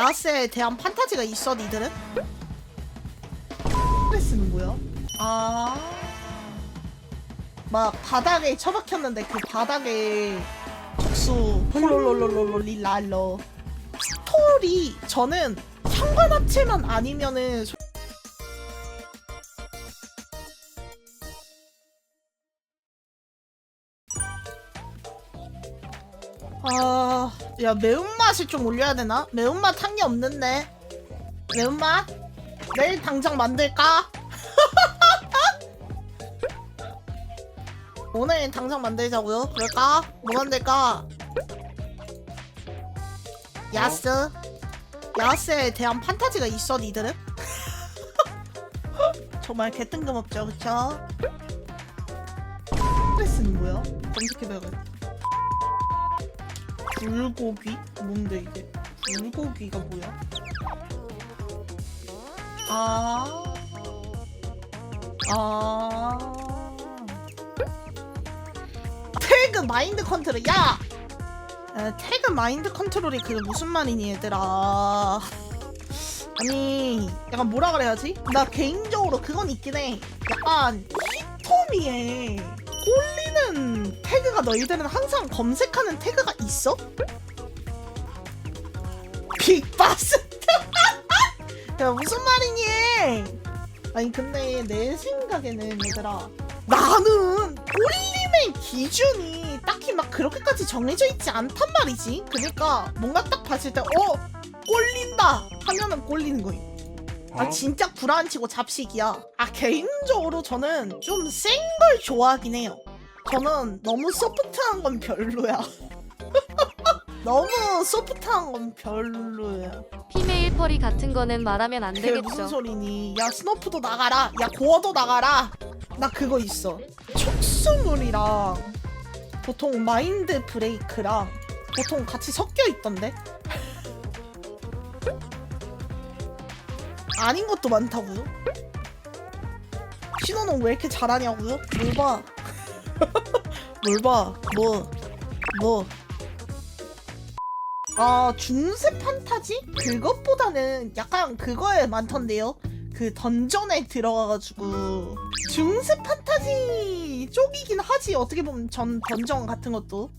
야스에 대한 판타지가 있어 니들은? 스트레스는 뭐야? 아. 막 바닥에 처박혔는데 그 바닥에 적수 홀롤롤롤롤릴랄러 스토리 저는 현관 합체만 아니면은 솔- 아, 야 매운맛을 좀 올려야 되나? 매운맛 한 게 없는데. 매운맛? 내일 당장 만들까? 오늘 당장 만들자고요? 그럴까? 뭐 만들까? 야스? 야스에 대한 판타지가 있어 니들은? 정말 개뜬금없죠 그쵸? 스트레스는 뭐야? 검색해봐야겠다 불고기? 뭔데 이게? 불고기가 뭐야? 아. 아. 태그 마인드 컨트롤. 야! 에, 태그 마인드 컨트롤이 그게 무슨 말이니 얘들아. 아니, 약간 뭐라 그래야지? 나 개인적으로 그건 있긴 해. 약간 히토미에 꼴리는 태그가 너희들은 항상 검색하는 태그가 있어? 빅바스트 야 무슨 말이니 아니 근데 내 생각에는 얘들아 나는 꼴림의 기준이 딱히 막 그렇게까지 정해져 있지 않단 말이지 그러니까 뭔가 딱 봤을 때 어? 꼴린다 하면은 꼴리는 거임 아 진짜 구라안치고 잡식이야. 아 개인적으로 저는 좀 센 걸 좋아하긴 해요. 저는 너무 소프트한 건 별로야. 너무 소프트한 건 별로야. 피메일 펄이 같은 거는 말하면 안 그게 무슨 되겠죠. 소리니? 야 스너프도 나가라. 야 고어도 나가라. 나 그거 있어. 촉수물이랑 보통 마인드 브레이크랑 보통 같이 섞여 있던데. 아닌 것도 많다고요? 신호는 왜 이렇게 잘하냐고요? 뭘 봐? 뭘 봐? 뭐? 뭐? 아 중세 판타지? 그것보다는 약간 그거에 많던데요. 그 던전에 들어가가지고 중세 판타지 쪽이긴 하지 어떻게 보면 전 던전 같은 것도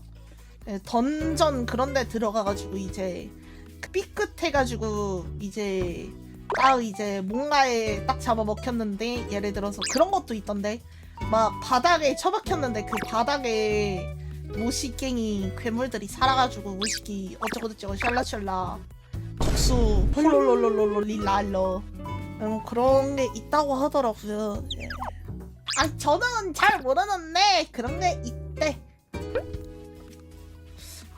예, 던전 그런 데 들어가가지고 이제 삐끗해가지고 이제 딱 이제 뭔가에 딱 잡아 먹혔는데 예를 들어서 그런 것도 있던데. 막 바닥에 처박혔는데 그 바닥에 모시갱이 괴물들이 살아가지고 모시기 어쩌고저쩌고 샬라샬라 복수 홀롤롤롤롤릴랄러 음, 그런 게 있다고 하더라고요 예. 아 저는 잘 모르는데 그런 게 있대.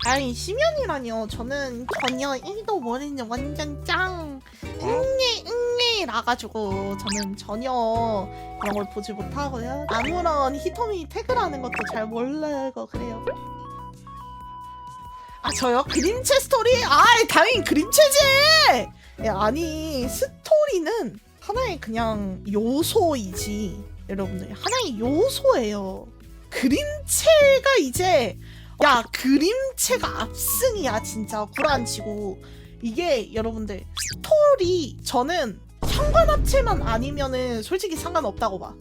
아니 심연이라뇨. 저는 전혀 1도 모르는 완전 짱. 응 라가지고 저는 전혀 그런 걸 보지 못하고요. 아무런 히토미 태그라는 것도 잘 모르고 그래요. 아 저요? 그림체 스토리? 아 당연히 그림체지! 야, 아니 스토리는 하나의 그냥 요소이지. 여러분들 하나의 요소예요. 그림체가 이제 야 그림체가 압승이야 진짜. 구라안치고. 이게 여러분들 스토리 저는 현관합체만 아니면은 솔직히 상관없다고 봐.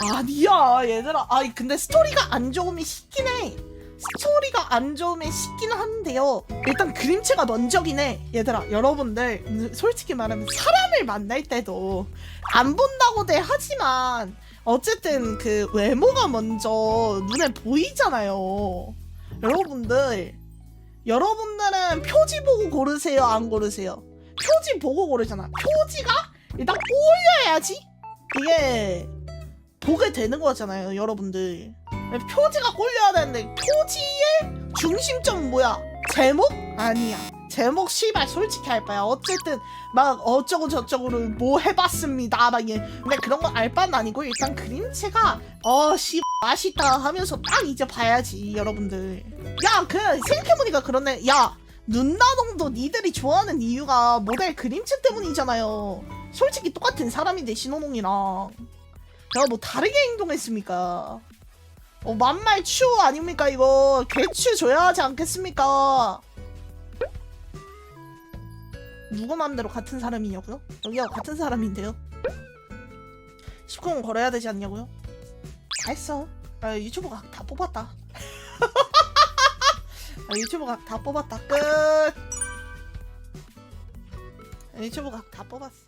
아니야 얘들아. 아니 근데 스토리가 안 좋으면 쉽긴 해. 스토리가 안 좋으면 쉽긴 한데요. 일단 그림체가 먼저긴 해 얘들아. 여러분들 음, 솔직히 말하면 사람을 만날 때도 안 본다고 돼 하지만 어쨌든 그 외모가 먼저 눈에 보이잖아요. 여러분들, 여러분들은 표지 보고 고르세요, 안 고르세요? 표지 보고 고르잖아. 표지가 일단 꼬여야지 이게 보게 되는 거잖아요, 여러분들. 표지가 꼴려야 되는데 표지의 중심점은 뭐야? 제목? 아니야. 제목 씨발 솔직히 할 바야. 어쨌든 막 어쩌고 저쩌고를 뭐 해봤습니다. 막 예. 근데 그런 건 알 바는 아니고 일단 그림체가 어씨 맛있다 하면서 딱 이제 봐야지 여러분들. 야그 생각해보니까 그러네. 야 눈나동도 니들이 좋아하는 이유가 모델 그림체 때문이잖아요. 솔직히 똑같은 사람인데 신호농이랑 내가 뭐 다르게 행동했습니까? 어, 만말 추 아닙니까 이거 개추 줘야 하지 않겠습니까? 누구 마음대로 같은 사람이냐고요? 여기하고 같은 사람인데요? 10공 걸어야 되지 않냐고요? 다 했어 아, 유튜브가 다 뽑았다 아, 유튜브 각 다 뽑았다. 끝. 아, 유튜브 각 다 뽑았어.